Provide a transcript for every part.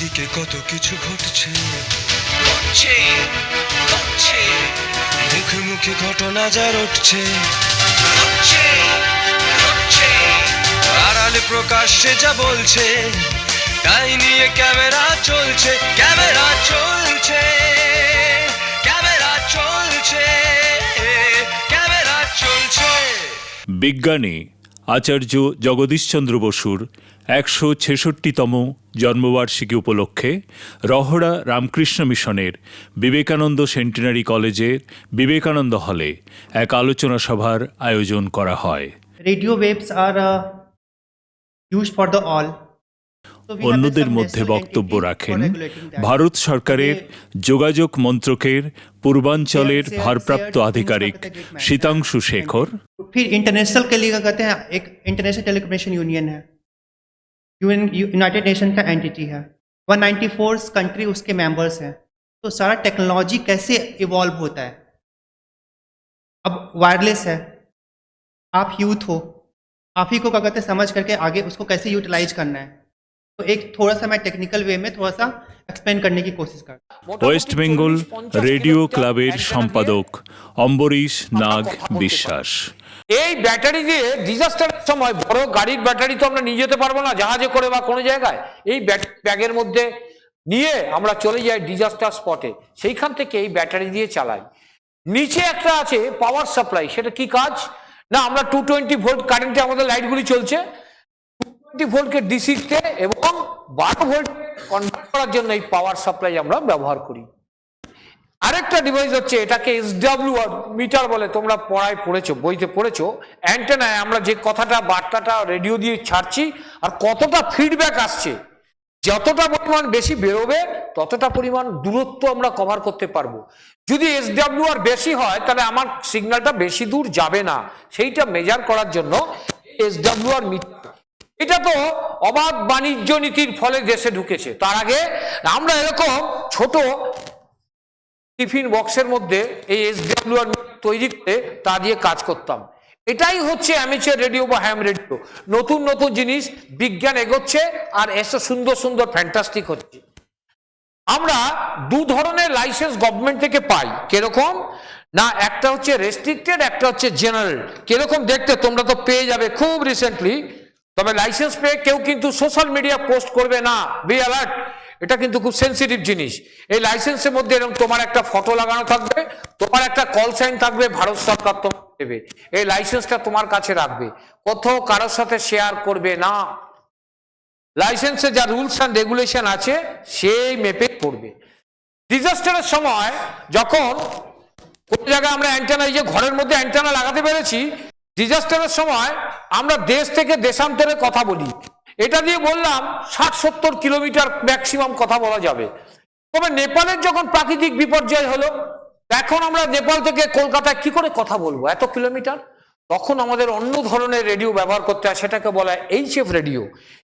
চারিদিকে কত কিছু ঘটছে। ঘটছে ঘটছে। মুখে মুখে ঘটনা যা রটছে। ঘটছে ঘটছে। আড়ালে প্রকাশ্যে যা বলছে তাই নিয়ে ক্যামেরা চলছে ক্যামেরা চলছে ক্যামেরা চলছে ক্যামেরা চলছে। বিজ্ঞানী আচার্য জগদীশচন্দ্র বসুর একশো ছেষট্টিতম জন্মবার্ষিকী উপলক্ষে রহড়া রামকৃষ্ণ মিশনের বিবেকানন্দ সেন্টিনারি কলেজের বিবেকানন্দ হলে এক আলোচনা সভার আয়োজন করা হয় radio waves are uh, used for the all. So we have অন্যদের some মধ্যে national বক্তব্য entity for রাখেন regulating that. ভারত সরকারের যোগাযোগ মন্ত্রকের পূর্বাঞ্চলের ভারপ্রাপ্ত আধিকারিক শীতাংশু শেখর फिर इंटरनेशनल के लिए क्या कहते हैं एक इंटरनेशनल टेलीकम्युनिकेशन यूनियन है यूएन united nation का एंटिटी है। 194 कंट्री उसके मेंबर्स हैं। तो सारा टेक्नोलॉजी कैसे इवॉल्व होता है? अब वायरलेस है। आप यूथ हो। आप ही को क्या कहते हैं? समझ करके आगे उसको कैसे यूटिलाइज करना है? तो एक थोड़ा सा मैं टेक्निकल वे में थोड़ा सा एक्सप्लेन करने की कोशिश करता हूँ ওয়েস্ট বেঙ্গল রেডিও ক্লাবের সম্পাদক অম্বরীশ নাগ বিশ্বাস এই ব্যাটারি দিয়ে ডিজাস্টারের সময় বড় গাড়ির ব্যাটারি তো আমরা নিয়ে যেতে পারবো না জাহাজে করে বা কোনো জায়গায় এই ব্যাট- ব্যাগের মধ্যে নিয়ে আমরা চলে যাই ডিজাস্টার স্পটে সেইখান থেকে এই ব্যাটারি দিয়ে চালাই নিচে একটা আছে পাওয়ার সাপ্লাই সেটা কি কাজ না আমরা টু টোয়েন্টি ভোল্ট কারেন্টে আমাদের লাইটগুলি চলছে টোয়েন্টি ভোল্টকে ডিসিতে এবং বারো ভোল্ট কনভার্ট করার জন্য এই পাওয়ার সাপ্লাই আমরা ব্যবহার করি। আরেকটা ডিভাইস হচ্ছে এটাকে এসডাব্লিউ মিটার বলে, তোমরা পড়ায় পড়েছো, বইতে পড়েছো। অ্যান্টেনায় আমরা যে কথাটা, বার্তাটা রেডিও দিয়ে ছাড়ছি, আর কতটা ফিডব্যাক আসছে, যতটা পরিমাণ বেশি বেরোবে, ততটা পরিমাণ দূরত্ব আমরা কভার করতে পারব। যদি এসডাব্লিউ আর বেশি হয়, তাহলে আমার সিগন্যালটা বেশি দূর যাবে না। সেইটা মেজার করার জন্য এসডাব্লিউ আর মিটার এটা তো অবাধ বাণিজ্য নীতির ফলে দেশে ঢুকেছে। তার আগে আমরা এরকম ছোট টিফিন বক্সের মধ্যে এই এসডাব্লিউ আর তৈরি করে তা দিয়ে কাজ করতাম। এটাই হচ্ছে অ্যামেচার রেডিও বা হ্যাম রেডিও। নতুন নতুন জিনিস, বিজ্ঞান এগোচ্ছে আর এসে সুন্দর সুন্দর ফ্যান্টাস্টিক হচ্ছে। আমরা দু ধরনের লাইসেন্স গভর্নমেন্ট থেকে পাই। কীরকম? না, একটা হচ্ছে রেস্ট্রিক্টেড একটা হচ্ছে জেনারেল কীরকম দেখতে তোমরা তো পেয়ে যাবে। খুব রিসেন্টলি তবে লাইসেন্স পেয়ে কেউ কিন্তু সোশ্যাল মিডিয়া পোস্ট করবে না। বি অ্যালার্ট এটা কিন্তু খুব সেন্সিটিভ জিনিস। এই লাইসেন্সের মধ্যে এরকম তোমার একটা ফটো লাগানো থাকবে, তোমার একটা কল সাইন থাকবে, ভারত সরকার তোমাকে দেবে। এই লাইসেন্সটা তোমার কাছে রাখবে। কোথাও কারোর সাথে শেয়ার করবে না। লাইসেন্সে যা রুলস অ্যান্ড রেগুলেশন আছে, সেই মেপে পড়বে ডিজাস্টারের সময় যখন কোন জায়গায় আমরা অ্যান্টেনা এই যে ঘরের মধ্যে অ্যান্টেনা লাগাতে পেরেছি ডিজাস্টারের সময় আমরা দেশ থেকে দেশান্তরে কথা বলি। এটা দিয়ে বললাম ষাট সত্তর কিলোমিটার ম্যাক্সিমাম কথা বলা যাবে। তবে নেপালের যখন প্রাকৃতিক বিপর্যয় হলো, এখন আমরা নেপাল থেকে কলকাতায় কি করে কথা বলব? এত কিলোমিটার? তখন আমাদের অন্য ধরনের রেডিও ব্যবহার করতে হয়, সেটাকে বলা হয় এইচএফ রেডিও।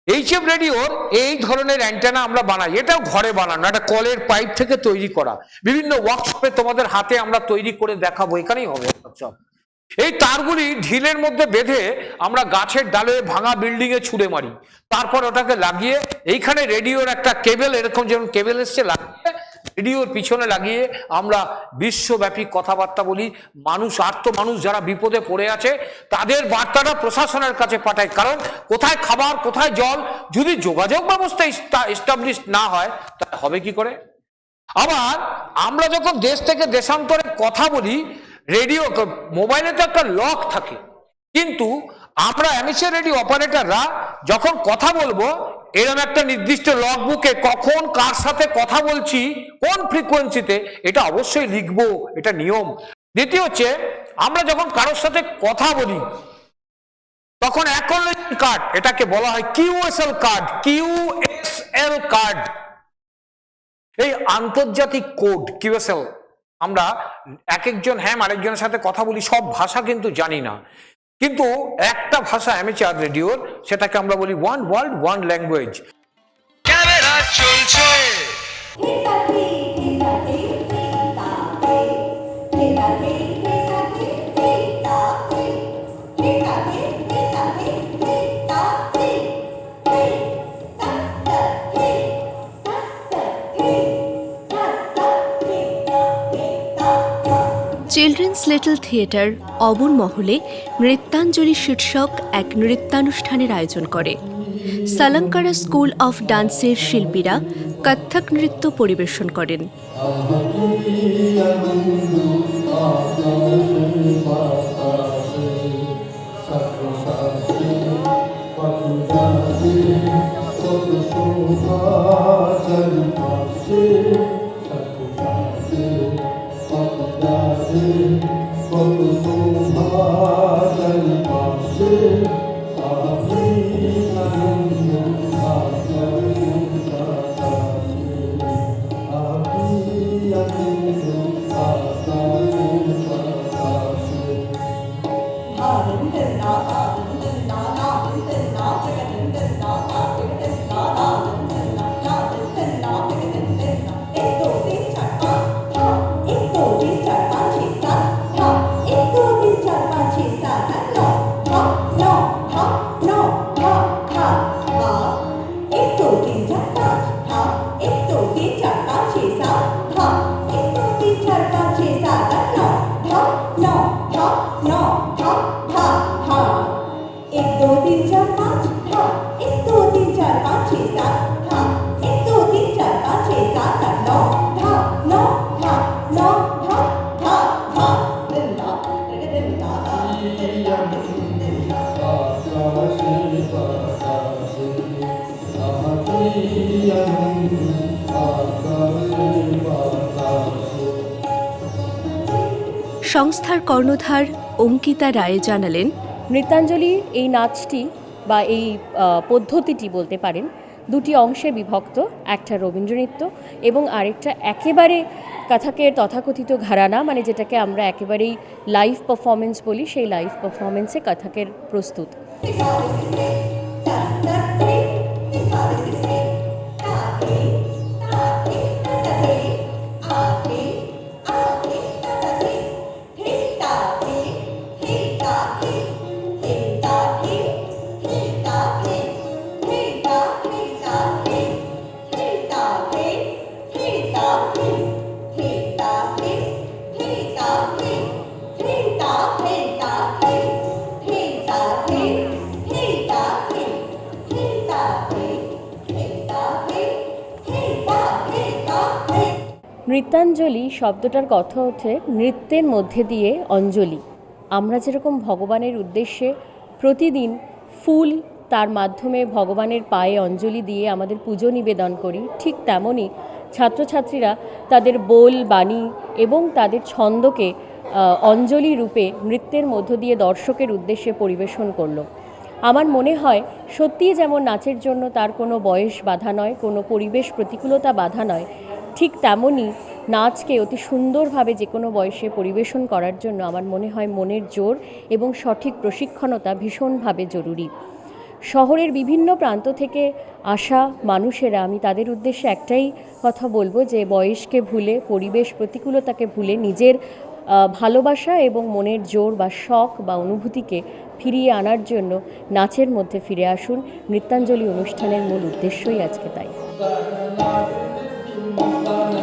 এইচএফ রেডিওর এই ধরনের অ্যান্টেনা আমরা বানাই। এটাও ঘরে বানানো, একটা কলের পাইপ থেকে তৈরি করা। বিভিন্ন ওয়ার্কশপে তোমাদের হাতে আমরা তৈরি করে দেখাবো, এখানেই হবে। সব এই তারগুলি ঢিলের মধ্যে বেঁধে আমরা গাছের ডালে ভাঙা বিল্ডিং এ ছুঁড়ে মারি। তারপর ওটাকে লাগিয়ে এইখানে রেডিওর একটা কেবেল, এরকম যেমন কেবেল এসছে, লাগিয়ে রেডিওর পিছনে লাগিয়ে আমরা বিশ্বব্যাপী কথাবার্তা বলি। মানুষ, আর্ত মানুষ যারা বিপদে পড়ে আছে, তাদের বার্তাটা প্রশাসনের কাছে পাঠায় কারণ কোথায় খাবার, কোথায় জল, যদি যোগাযোগ ব্যবস্থা এস্টাবলিশ না হয়, তা হবে কি করে? আবার আমরা যখন দেশ থেকে দেশান্তরে কথা বলি রেডিও মোবাইলে তো একটা লক থাকে। কিন্তু আমরা অ্যামিচার রেডিও অপারেটররা যখন কথা বলব এরকম একটা নির্দিষ্ট লগ বুকে কখন কার সাথে কথা বলছি, কোন ফ্রিকোয়েন্সিতে এটা অবশ্যই লিখব, এটা নিয়ম। দ্বিতীয় হচ্ছে, আমরা যখন কারোর সাথে কথা বলি, তখন অ্যাকনোলেজমেন্ট কার্ড এটাকে বলা হয় কিউএসএল কার্ড কিউএসএল কার্ড এই আন্তর্জাতিক কোড কিউএসএল আমরা এক একজন হ্যাম আরেকজনের সাথে কথা বলি সব ভাষা কিন্তু জানি না। কিন্তু একটা ভাষা অ্যামেচার রেডিওর সেটাকে আমরা বলি one world one language camera চলছে। লিটল থিয়েটার অবন মহলে নৃত্যাঞ্জলি শীর্ষক এক নৃত্যানুষ্ঠানের আয়োজন করে। সালাঙ্কারা স্কুল অফ ডান্সের শিল্পীরা কত্থক নৃত্য পরিবেশন করেন। एक সংস্থার কর্ণধার অঙ্কিতা রায় জানালেন নৃত্যাঞ্জলি এই নাচটি বা এই পদ্ধতিটি বলতে পারেন দুটি অংশে বিভক্ত, একটা রবীন্দ্রনৃত্য এবং আরেকটা একেবারে কথাকের তথাকথিত ঘরানা মানে যেটাকে আমরা একেবারেই লাইভ পারফরমেন্স বলি, সেই লাইভ পারফরমেন্সে কথাকের প্রস্তুত। নৃত্যাঞ্জলি শব্দটার কথা হচ্ছে নৃত্যের মধ্যে দিয়ে অঞ্জলি। আমরা যেরকম ভগবানের উদ্দেশ্যে প্রতিদিন ফুল তার মাধ্যমে ভগবানের পায়ে অঞ্জলি দিয়ে আমাদের পুজো নিবেদন করি, ঠিক তেমনই ছাত্রছাত্রীরা তাদের বোল, বাণী এবং তাদের ছন্দকে অঞ্জলি রূপে নৃত্যের মধ্য দিয়ে দর্শকের উদ্দেশ্যে পরিবেশন করল। আমার মনে হয় সত্যিই যেমন নাচের জন্য তার কোনো বয়স বাধা নয়, কোনো পরিবেশ প্রতিকূলতা বাধা নয় ঠিক তেমনই নাচকে অতি সুন্দরভাবে যে কোনো বয়সে পরিবেশন করার জন্য আমার মনে হয় মনের জোর এবং সঠিক প্রশিক্ষণতা ভীষণভাবে জরুরি। শহরের বিভিন্ন প্রান্ত থেকে আসা মানুষেরা, আমি তাদের উদ্দেশ্যে একটাই কথা বলব যে, বয়সকে ভুলে, পরিবেশ প্রতিকূলতাকে ভুলে নিজের ভালোবাসা এবং মনের জোর বা শখ বা অনুভূতিকে ফিরিয়ে আনার জন্য নাচের মধ্যে ফিরে আসুন। নৃত্যাঞ্জলি অনুষ্ঠানের মূল উদ্দেশ্যই আজকে তাই। Oh.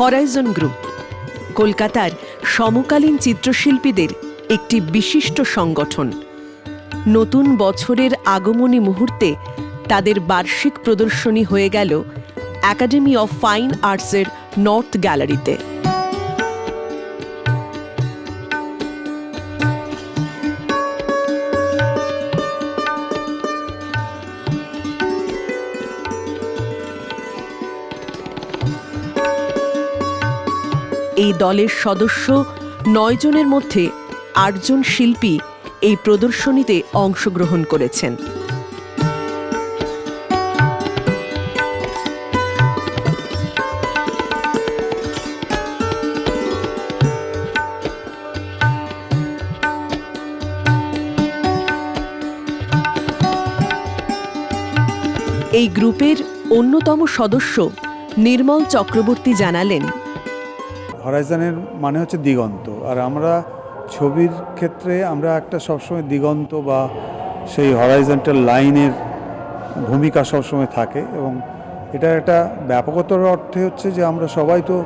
হরাইজন গ্রুপ কলকাতার সমকালীন চিত্রশিল্পীদের একটি বিশিষ্ট সংগঠন। নতুন বছরের আগমনী মুহূর্তে তাদের বার্ষিক প্রদর্শনী হয়ে গেল একাডেমি অফ ফাইন আর্টসের নর্থ গ্যালারিতে এই দলের সদস্য নয় জনের মধ্যে আটজন শিল্পী এই প্রদর্শনীতে অংশগ্রহণ করেছেন। এই গ্রুপের অন্যতম সদস্য নির্মল চক্রবর্তী জানালেন হরাইজনের মানে হচ্ছে দিগন্ত। আর আমরা ছবির ক্ষেত্রে আমরা একটা সবসময় দিগন্ত বা সেই হরাইজন্টাল লাইনের ভূমিকা সবসময় থাকে এবং এটা একটা ব্যাপকতর অর্থে হচ্ছে যে আমরা সবাই তো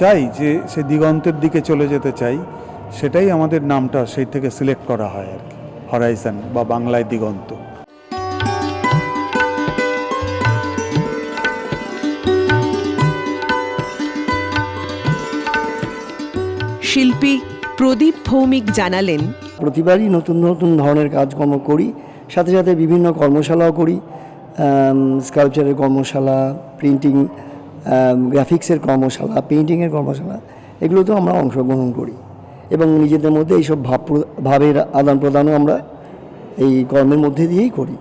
চাই যে সে দিগন্তের দিকে চলে যেতে চাই, সেটাই আমাদের নামটা সেই থেকে সিলেক্ট করা হয় আর কি হরাইজান বা বাংলায় দিগন্ত। শিল্পী প্রদীপ ভৌমিক জানালেন, প্রতিবারই নতুন নতুন ধরনের কাজকর্ম করি, সাথে সাথে বিভিন্ন কর্মশালাও করি স্কাল্পচারের কর্মশালা প্রিন্টিং গ্রাফিক্সের কর্মশালা পেইন্টিংয়ের কর্মশালা, এগুলোতেও আমরা অংশগ্রহণ করি। এবং নিজেদের মধ্যে এইসব ভাব, ভাবের আদান প্রদানও আমরা এই কর্মের মধ্যে দিয়েই করি।